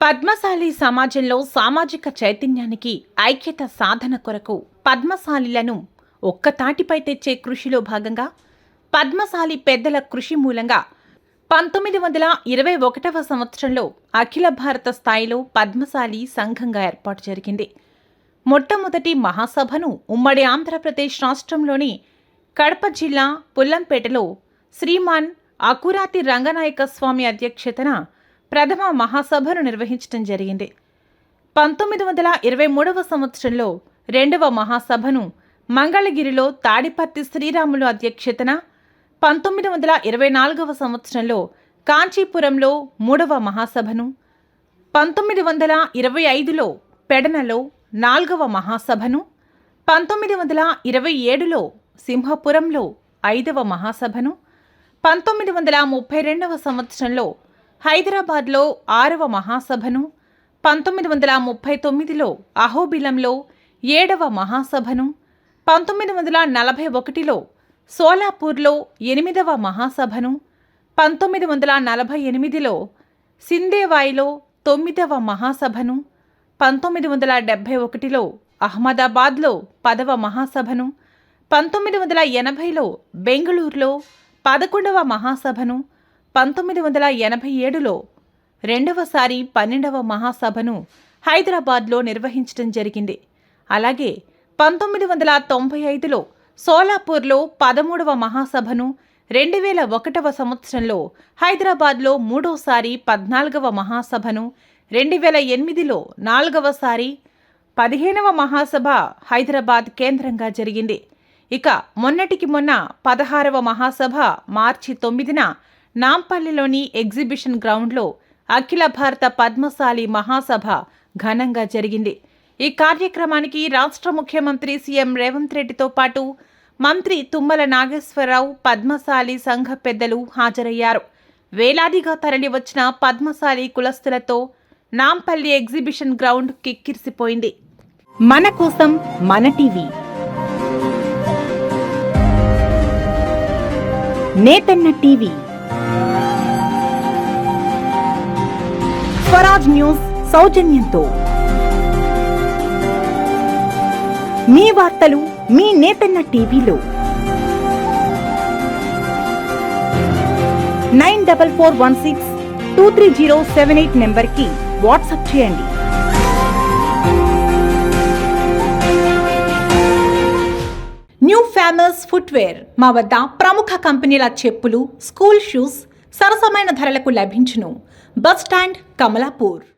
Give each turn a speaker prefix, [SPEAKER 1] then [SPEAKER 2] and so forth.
[SPEAKER 1] పద్మశాలి సమాజంలో సామాజిక చైతన్యానికి ఐక్యత సాధన కొరకు పద్మశాలిలను ఒక్కతాటిపై తెచ్చే కృషిలో భాగంగా పద్మశాలి పెద్దల కృషి మూలంగా పంతొమ్మిది వందల ఇరవై ఒకటవ సంవత్సరంలో అఖిల భారత స్థాయిలో పద్మశాలి సంఘంగా ఏర్పాటు జరిగింది. మొట్టమొదటి మహాసభను ఉమ్మడి ఆంధ్రప్రదేశ్ రాష్ట్రంలోని కడప జిల్లా పుల్లంపేటలో శ్రీమాన్ అకురాతి రంగనాయక స్వామి అధ్యక్షతన ప్రథమ మహాసభను నిర్వహించడం జరిగింది. పంతొమ్మిది వందల ఇరవై మూడవ సంవత్సరంలో రెండవ మహాసభను మంగళగిరిలో తాడిపర్తి శ్రీరాములు అధ్యక్షతన పంతొమ్మిది వందల ఇరవై నాలుగవ సంవత్సరంలో కాంచీపురంలో మూడవ మహాసభను పంతొమ్మిది వందల ఇరవై ఐదులో పెడనలో నాలుగవ మహాసభను పంతొమ్మిది వందల ఇరవై ఏడులో సింహపురంలో ఐదవ మహాసభను పంతొమ్మిది వందల ముప్పై రెండవ సంవత్సరంలో హైదరాబాద్లో ఆరవ మహాసభను పంతొమ్మిది వందల ముప్పై తొమ్మిదిలో అహోబిలంలో ఏడవ మహాసభను పంతొమ్మిది వందల నలభై ఒకటిలో సోలాపూర్లో ఎనిమిదవ మహాసభను పంతొమ్మిది వందల నలభై ఎనిమిదిలో సిందేవాయిలో తొమ్మిదవ మహాసభను పంతొమ్మిది వందల డెబ్భై ఒకటిలో అహ్మదాబాద్లో పదవ మహాసభను పంతొమ్మిది వందల ఎనభైలో బెంగళూరులో పదకొండవ మహాసభను పంతొమ్మిది వందల ఎనభై ఏడులో రెండవసారి పన్నెండవ మహాసభను హైదరాబాద్లో నిర్వహించడం జరిగింది. అలాగే పంతొమ్మిది వందల తొంభై ఐదులో సోలాపూర్లో పదమూడవ మహాసభను రెండు వేల ఒకటవ సంవత్సరంలో హైదరాబాద్లో మూడోసారి పద్నాలుగవ మహాసభను రెండు వేల ఎనిమిదిలో నాలుగవసారి పదిహేనవ మహాసభ హైదరాబాద్ కేంద్రంగా జరిగింది. ఇక మొన్నటికి మొన్న పదహారవ మహాసభ మార్చి తొమ్మిదిన నాంపల్లిలోని ఎగ్జిబిషన్ గ్రౌండ్లో అఖిల భారత పద్మశాలి మహాసభ ఘనంగా జరిగింది. ఈ కార్యక్రమానికి రాష్ట్ర ముఖ్యమంత్రి సీఎం రేవంత్ రెడ్డితో పాటు మంత్రి తుమ్మల నాగేశ్వరరావు పద్మశాలి సంఘ పెద్దలు హాజరయ్యారు. వేలాదిగా తరలివచ్చిన పద్మశాలి కులస్తులతో నాంపల్లి ఎగ్జిబిషన్ గ్రౌండ్ కిక్కిరిసిపోయింది. మన కోసం మన TV. Nethanna TV. Swaraj news సౌజన్యంతో. మీ వార్తలు మీ నేతన్న టీవీలో. Nine double four one six two three zero seven eight నెంబర్కి వాట్సాప్ చేయండి. న్యూ ఫేమస్ ఫుట్వేర్ మా వద్ద ప్రముఖ కంపెనీల చెప్పులు స్కూల్ షూస్ సరసమైన ధరలకు లభించును. Bus stand Kamalapur.